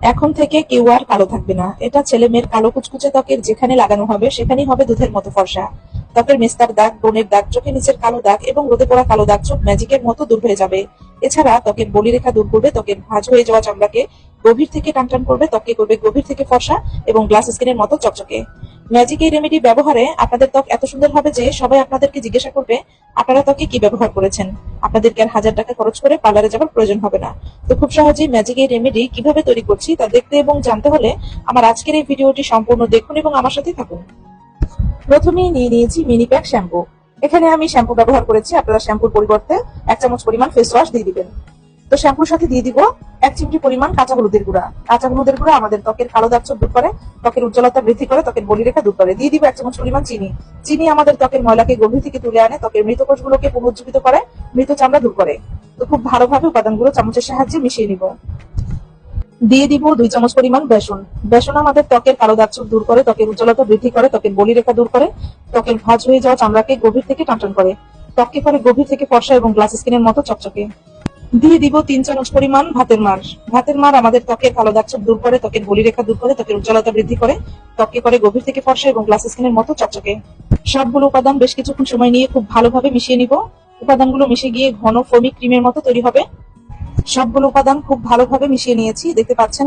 এখন থেকে কেউ আর কালো থাকবে না। এটা ছেলে মেয়ের কালো কুচকুচে ত্বকের যেখানে লাগানো হবে, সেখানেই হবে দুধের মতো ফর্সা। ত্বকের মেস্তার দাগ ব্রণের দাগ, চোখের নিচের কালো দাগ এবং রোদে পড়া কালো দাগ, চোখ ম্যাজিকের মতো দূর হয়ে যাবে। এছাড়া ত্বকের বলিরেখা দূর করবে, ত্বকের ভাঁজ হয়ে যাওয়া চামড়াকে গভীর থেকে টানটান করবে ত্বকে করবে গভীর থেকে ফর্সা এবং গ্লাস স্কিনের মতো চকচকে। ম্যাজিক এই রেমেডি ব্যবহারে আপনাদের ত্বক এত সুন্দর হবে যে সবাই আপনাদেরকে জিজ্ঞাসা করবে আপনারা তাকে কি ব্যবহার করেছেন? আপনাদেরকে আর হাজার টাকা খরচ করে পার্লারে যাওয়ার প্রয়োজন হবে না। তো খুব সহজেই ম্যাজিক এই রেমেডি কীভাবে তৈরি করছি তা দেখতে এবং জানতে হলে আমার আজকের এই ভিডিওটি সম্পূর্ণ দেখুন এবং আমার সাথে থাকুন। প্রথমেই নিয়ে নিয়েছি মিনি প্যাক শ্যাম্পু এখানে আমি শ্যাম্পু ব্যবহার করেছি। আপনারা শ্যাম্পুর পরিবর্তে এক চামচ পরিমাণ ফেস ওয়াশ দিয়ে দিবেন। তো শ্যাম্পুর সাথে দিয়ে দিব এক চিমটি পরিমাণ কাঁচা হলুদের গুঁড়া। কাঁচা হলুদের গুঁড়া আমাদের ত্বকের কালো দাগ দূর করে, ত্বকের উজ্জ্বলতা বৃদ্ধি করে, ত্বকের বলিরেখা দূর করে। দিয়ে দিব এক চামচ পরিমাণ চিনি। চিনি আমাদের ত্বকের ময়লাকে গভীর থেকে তুলে আনে, ত্বকের মৃত কোষগুলোকে পুনরুজ্জীবিত করে, মৃত চামড়া দূর করে। তো খুব ভালোভাবে উপাদানগুলো চামচের সাহায্যে মিশিয়ে নিব। দিয়ে দিব দুই চামচ পরিমাণ বেসন। বেসন আমাদের ত্বকের কালো দাগ দূর করে, ত্বকের উজ্জ্বলতা বৃদ্ধি করে, ত্বকের বলিরেখা দূর করে, ত্বকের ভাঁজ হয়ে যাওয়া চামড়াকে গভীর থেকে টানটান করে। ত্বককে করে গভীর থেকে ফর্সা এবং গ্লাস স্কিনের মতো চকচকে। দিয়ে দিব তিন চামচ পরিমাণ ভাতের মার। ভাতের মার আমাদের ত্বকের কালো দাগ চোখ দূর করে, ত্বকের বলি রেখা দূর করে, ত্বকের উজ্জ্বলতা বৃদ্ধি করে ত্বকে করে গভীর থেকে ফর্সা এবং গ্লাস স্কিনের মতো চকচকে। সবগুলো উপাদান বেশ কিছুক্ষণ সময় নিয়ে খুব ভালোভাবে মিশিয়ে নিব। উপাদানগুলো মিশে গিয়ে ঘন ফোমিক ক্রিমের মতো তৈরি হবে। সবগুলো উপাদান খুব ভালোভাবে মিশিয়ে নিয়েছি। দেখতে পাচ্ছেন